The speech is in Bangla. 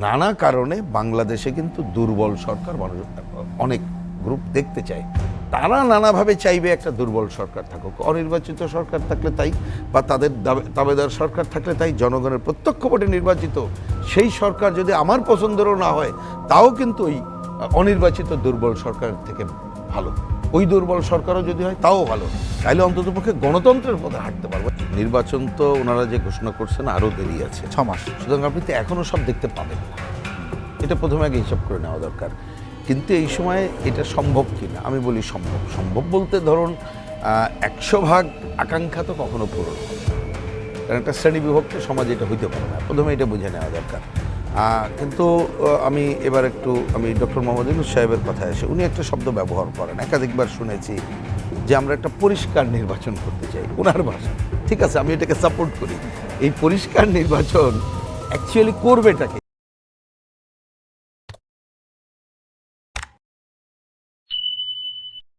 নানা কারণে বাংলাদেশে কিন্তু দুর্বল সরকার মানুষ, অনেক গ্রুপ দেখতে চায়। তারা নানাভাবে চাইবে একটা দুর্বল সরকার থাকুক। অনির্বাচিত সরকার থাকলে তাই, বা তাদের দাবে- দাবেদার সরকার থাকলে তাই, জনগণের প্রত্যক্ষ ভোটে নির্বাচিত সেই সরকার যদি আমার পছন্দেরও না হয়, তাও কিন্তু ওই অনির্বাচিত দুর্বল সরকার থেকে ভালো। ওই দুর্বল সরকারও যদি হয় তাও ভালো। তাইলে অন্ততপক্ষে গণতন্ত্রের পথে হাঁটতে পারব। নির্বাচন তো ওনারা যে ঘোষণা করছেন আরও দেরি আছে। ছ মাস। সুতরাং আপনি তো এখনও সব দেখতে পাবেন। না এটা প্রথমে আগে হিসাব করে নেওয়া দরকার। কিন্তু এই সময় এটা সম্ভব কি না আমি বলি সম্ভব। সম্ভব বলতে ধরুন একশো ভাগ আকাঙ্ক্ষা তো কখনো পূরণ হবে না। কারণ একটা শ্রেণি বিভক্ত সমাজ এটা হইতে পারে না। প্রথমে এটা বুঝে নেওয়া দরকার। কিন্তু আমি এবার একটু, আমি ডক্টর মোহাম্মদ ইউনুস সাহেবের কথায় এসে উনি একটা শব্দ ব্যবহার করেন। একাধিকবার শুনেছি যে আমরা একটা পরিষ্কার নির্বাচন করতে চাই। ওনার ভাষা। ঠিক আছে, আমি এটাকে সাপোর্ট করি। এই পরিষ্কার নির্বাচন অ্যাকচুয়ালি করবেটাকে